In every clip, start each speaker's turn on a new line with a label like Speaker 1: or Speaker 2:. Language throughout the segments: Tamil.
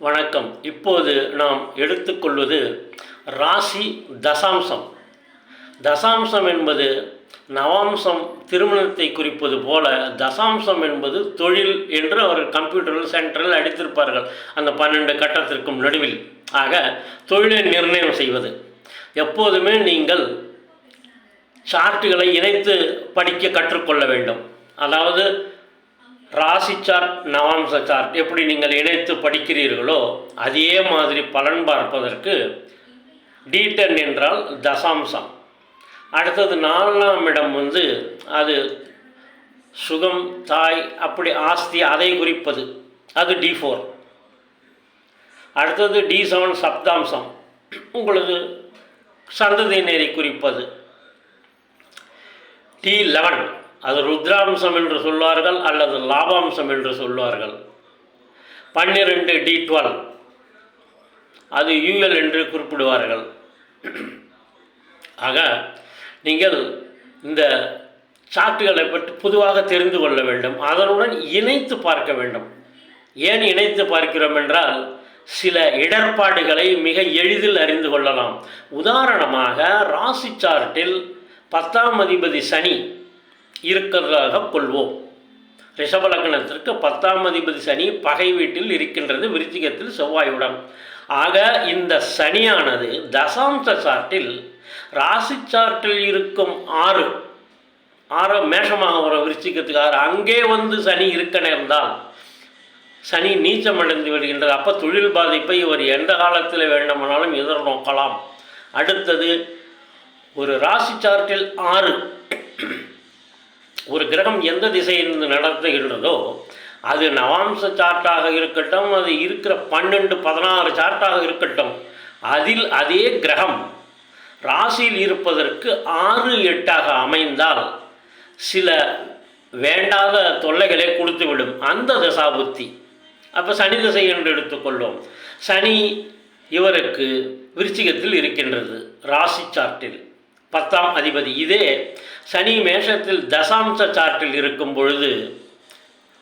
Speaker 1: வணக்கம். இப்போது நாம் எடுத்துக்கொள்வது ராசி தசாம்சம். தசாம்சம் என்பது நவாம்சம் திருமணத்தை குறிப்பது போல தசாம்சம் என்பது தொழில் என்று அவர் கம்ப்யூட்டரில் சென்டரில் அடித்திருப்பார்கள். அந்த பன்னெண்டு கட்டத்திற்கும் நடுவில். ஆக தொழிலை நிர்ணயம் செய்வது. எப்போதுமே நீங்கள் சார்ட்டுகளை இணைத்து படிக்க கற்றுக்கொள்ள வேண்டும். அதாவது ராசி சார்ட் நவாம்ச சார்ட் எப்படி நீங்கள் இணைத்து படிக்கிறீர்களோ அதே மாதிரி பலன் பார்ப்பதற்கு டீட்டன் என்றால் தசாம்சம். அடுத்தது நாலாம் இடம் வந்து அது சுகம் தாய் அப்படி ஆஸ்தி அதை குறிப்பது. அது டி ஃபோர் அடுத்தது டி செவன் சப்தாம்சம். உங்களது சந்ததியினரை குறிப்பது. டி லெவன் அது ருத்ராம்சம் என்று சொல்வார்கள் அல்லது லாபாம்சம் என்று சொல்வார்கள். பன்னிரெண்டு டி டுவெல். அது யூஎல் என்று குறிப்பிடுவார்கள். ஆக நீங்கள் இந்த சார்ட்டுகளை பற்றி பொதுவாக தெரிந்து கொள்ள வேண்டும். அதனுடன் இணைத்து பார்க்க வேண்டும். ஏன் இணைத்து பார்க்கிறோம் என்றால் சில இடர்பாடுகளை மிக எளிதில் அறிந்து கொள்ளலாம். உதாரணமாக ராசி சார்ட்டில் பத்தாம் அதிபதி சனி இருக்கிறதாக கொள்வோம். ரிஷபலக்னத்திற்கு பத்தாம் அதிபதி சனி பகை வீட்டில் இருக்கின்றது விருச்சிகத்தில் செவ்வாயுடன். ஆக இந்த சனியானது தசாம்ச சார்ட்டில் ராசி சார்ட்டில் இருக்கும் ஆறு ஆறு மேஷமாக வர விருச்சிகத்துக்கு. ஆறு அங்கே வந்து சனி இருக்க நேர்ந்தால் சனி நீச்சமடைந்து விடுகின்றது. அப்போ தொழில் பாதிப்பை இவர் எந்த காலத்தில் வேண்டுமானாலும் எதிர்நோக்கலாம். அடுத்தது ஒரு ராசி சார்ட்டில் ஆறு ஒரு கிரகம் எந்த திசையிலிருந்து நடத்துகின்றதோ அது நவாம்ச சார்ட்டாக இருக்கட்டும் அது இருக்கிற பன்னெண்டு பதினாறு சார்ட்டாக இருக்கட்டும் அதில் அதே கிரகம் ராசியில் இருப்பதற்கு ஆறு எட்டாக அமைந்தால் சில வேண்டாத தொல்லைகளை கொடுத்துவிடும். அந்த தசாபுத்தி. அப்போ சனி திசை என்று எடுத்துக்கொள்வோம். சனி இவருக்கு விருச்சிகத்தில் இருக்கின்றது ராசி சார்ட்டில். பத்தாம் அதிபதி. இதே சனி மேஷத்தில் தசாம்ச சார்ட்டில் இருக்கும் பொழுது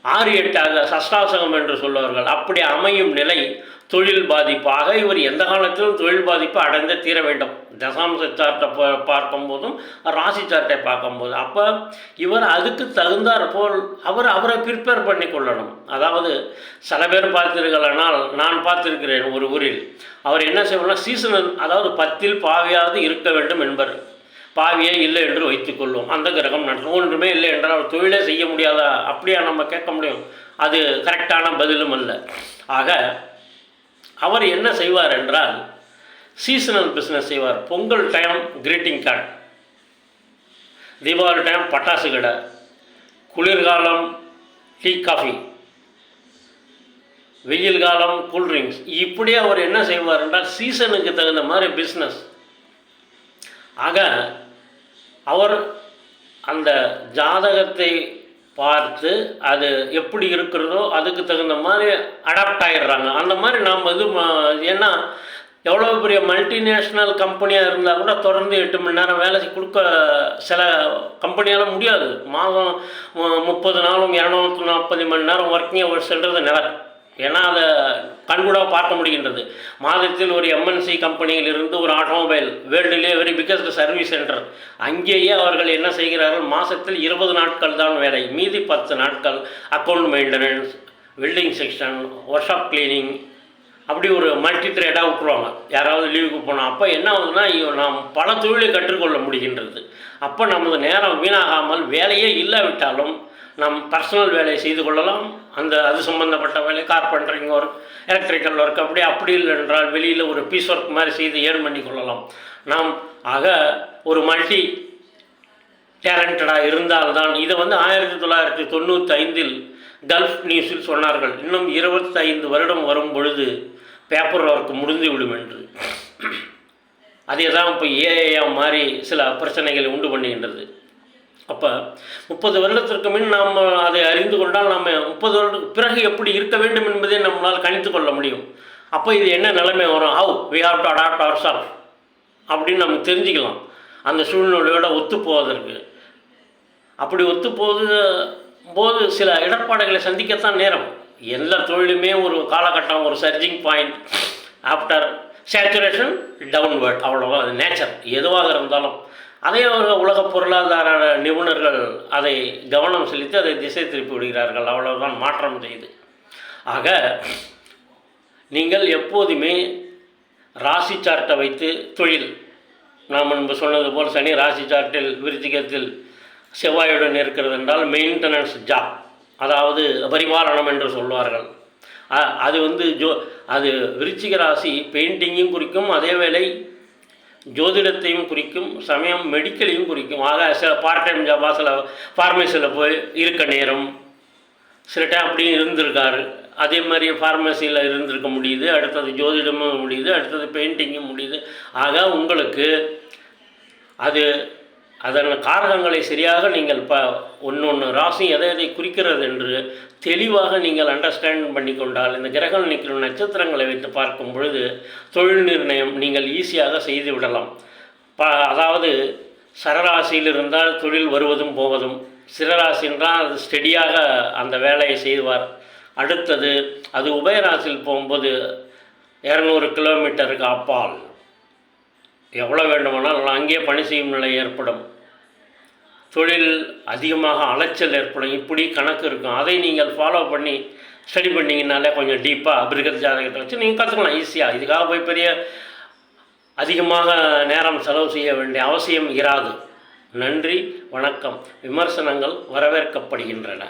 Speaker 1: ஆறு எட்டாக சஷ்டாசகம் என்று சொல்வார்கள் அப்படி அமையும் நிலை தொழில் பாதிப்பாக இவர் எந்த காலத்திலும் தொழில் பாதிப்பு அடைந்தே தீர வேண்டும். தசாம்ச சார்ட்டை பார்க்கும் பார்க்கும்போதும் ராசி சார்ட்டை பார்க்கும்போது. அப்போ இவர் அதுக்கு தகுந்தாற் போல் அவர் அவரை ப்ரிப்பேர் பண்ணி கொள்ளணும். அதாவது சில பேர் பார்த்தீர்களானால் நான் பார்த்திருக்கிறேன் ஒரு ஊரில். அவர் என்ன செய்வோம்னா சீசனல் அதாவது பத்தில் பாவையாவது இருக்க வேண்டும் என்பர் பாவியே இல்லை என்று வைத்துக்கொள்வோம் அந்த கிரகம் நடக்கும். ஒன்றுமே இல்லை என்றால் அவர் தொழிலே செய்ய முடியாதா? அப்படியா நம்ம கேட்க முடியும். அது கரெக்டான பதிலும் அல்ல. ஆக அவர் என்ன செய்வார் என்றால் சீசனல் பிஸ்னஸ் செய்வார். Pongal time greeting card Deepavali time பட்டாசு கடை. குளிர்காலம் டீ காஃபி வெயில் காலம் கூல்ட்ரிங்க்ஸ் இப்படியே அவர் என்ன செய்வார் என்றால் சீசனுக்கு தகுந்த மாதிரி பிஸ்னஸ் ஆக அவர் அந்த ஜாதகத்தை பார்த்து அது எப்படி இருக்கிறதோ அதுக்கு தகுந்த மாதிரி அடாப்ட் ஆகிடுறாங்க அந்த மாதிரி நாம் இது ஏன்னா எவ்வளோ பெரிய மல்டிநேஷ்னல் கம்பெனியாக இருந்தால் கூட தொடர்ந்து எட்டு மணி நேரம் வேலை கொடுக்க சில கம்பெனியால் முடியாது. மாதம் முப்பது நாளும் இரநூத்தி நாற்பது மணி நேரம் ஒர்க்கிங் அவர் செல்றது நிலை ஏன்னா அதை கண்கூடாக பார்க்க முடிகின்றது. மாதத்தில் ஒரு எம்என்சி கம்பெனியில் இருந்து ஒரு ஆட்டோமொபைல் வேர்ல்டுலேயே வெரி பிக்கஸ்ட் சர்வீஸ் சென்டர் அங்கேயே அவர்கள் என்ன செய்கிறார்கள்? மாதத்தில் இருபது நாட்கள் தான் வேலை மீதி பத்து நாட்கள் account maintenance welding section workshop cleaning அப்படி ஒரு மல்டி த்ரேடாக விட்டுருவாங்க. யாராவது லீவுக்கு போனால் அப்போ என்ன ஆகுதுன்னா ஐயோ, நாம் பல தொழிலை கற்றுக்கொள்ள முடிகின்றது. அப்போ நமது நேரம் வீணாகாமல் வேலையே இல்லாவிட்டாலும் நம் பர்சனல் வேலையை செய்து கொள்ளலாம். அந்த அது சம்பந்தப்பட்ட வேலை கார்பெண்டரிங் ஒர்க் எலக்ட்ரிக்கல் ஒர்க் அப்படி அப்படி இல்லை என்றால் வெளியில் ஒரு பீஸ் ஒர்க் மாதிரி செய்து ஏர்ன் பண்ணி கொள்ளலாம். நாம் ஆக ஒரு மல்டி டேலண்டடாக இருந்தால்தான் இதை வந்து ஆயிரத்தி தொள்ளாயிரத்தி தொண்ணூற்றி ஐந்தில் கல்ஃப் நியூஸில் சொன்னார்கள். இன்னும் இருபத்தைந்து வருடம் வரும் பொழுது பேப்பர் ஒர்க் முடிந்துவிடும் என்று. அதே தான் இப்போ ஏஐயாக மாறி சில பிரச்சனைகளை உண்டு பண்ணுகின்றது. அப்போ முப்பது வருடத்திற்கு முன் நாம் அதை அறிந்து கொண்டால் நம்ம முப்பது வருடத்துக்கு பிறகு எப்படி இருக்க வேண்டும் என்பதை நம்மளால் கணித்து கொள்ள முடியும். அப்போ இது என்ன நிலைமை வரும்? How we have to adapt our sir அப்படின்னு நம்ம தெரிஞ்சுக்கலாம். அந்த சூழ்நிலையோட ஒத்து போவதற்கு. அப்படி ஒத்து போது போது சில இடர்பாடுகளை சந்திக்கத்தான் நேரம். எல்லா தொழிலுமே ஒரு காலகட்டம் ஒரு surging point after saturation downward அவ்வளோவா அது நேச்சர் எதுவாக இருந்தாலும். அதே ஒரு உலக பொருளாதார நிபுணர்கள் அதை கவனம் செலுத்தி அதை திசை திருப்பி விடுகிறார்கள். அவ்வளவுதான் மாற்றம் செய்து. ஆக நீங்கள் எப்போதுமே ராசி சார்ட்டை வைத்து தொழில். நாம் முன்பு சொன்னது போல் சனி ராசி சார்ட்டில் விருச்சிகத்தில் செவ்வாயுடன் இருக்கிறது என்றால் மெயின்டெனன்ஸ் ஜாப் அதாவது பரிபாலனம் என்று சொல்வார்கள். அது வந்து ஜோ அது விருச்சிக ராசி பெயிண்டிங்கும் குறிக்கும் அதே வேளை ஜோதிடத்தையும் குறிக்கும் சமயம் மெடிக்கலையும் குறிக்கும். ஆக சில பார்ட் டைம் ஜாபாக சில ஃபார்மசியில் போய் இருக்க நேரம் சில டைம் அப்படியும் இருந்திருக்காரு. அதே மாதிரி ஃபார்மசியில் இருந்திருக்க முடியுது அடுத்தது ஜோதிடமும் முடியுது அடுத்தது பெயிண்டிங்கும் முடியுது. ஆக உங்களுக்கு அது அதன் காரகங்களை சரியாக நீங்கள் ப ஒன்று ஒன்று ராசி எதை எதை குறிக்கிறது என்று தெளிவாக நீங்கள் அண்டர்ஸ்டாண்ட் பண்ணி கொண்டால் இந்த கிரகம் நிற்கிற நட்சத்திரங்களை வைத்து பார்க்கும் பொழுது தொழில் நிர்ணயம் நீங்கள் ஈஸியாக செய்து விடலாம். ப அதாவது சரராசியில் இருந்தால் தொழில் வருவதும் போவதும் சிறராசின்றால் அது ஸ்டெடியாக அந்த வேலையை செய்வார். அடுத்தது அது உபயராசியில் போகும்போது இரநூறு கிலோமீட்டருக்கு அப்பால். எவ்வளோ வேண்டுமானால் அங்கே பணி செய்யும் நிலை ஏற்படும். தொழில் அதிகமாக அலைச்சல் ஏற்படும். இப்படி கணக்கு இருக்கும். அதை நீங்கள் ஃபாலோ பண்ணி ஸ்டடி பண்ணிங்கனாலே கொஞ்சம் டீப்பாக பிருகத் ஜாதகத்தை வச்சு நீங்கள் கற்றுக்கலாம் ஈஸியாக இதுக்காக போய் பெரிய அதிகமாக நேரம் செலவு செய்ய வேண்டிய அவசியம் இராது. நன்றி வணக்கம். விமர்சனங்கள் வரவேற்கப்படுகின்றன.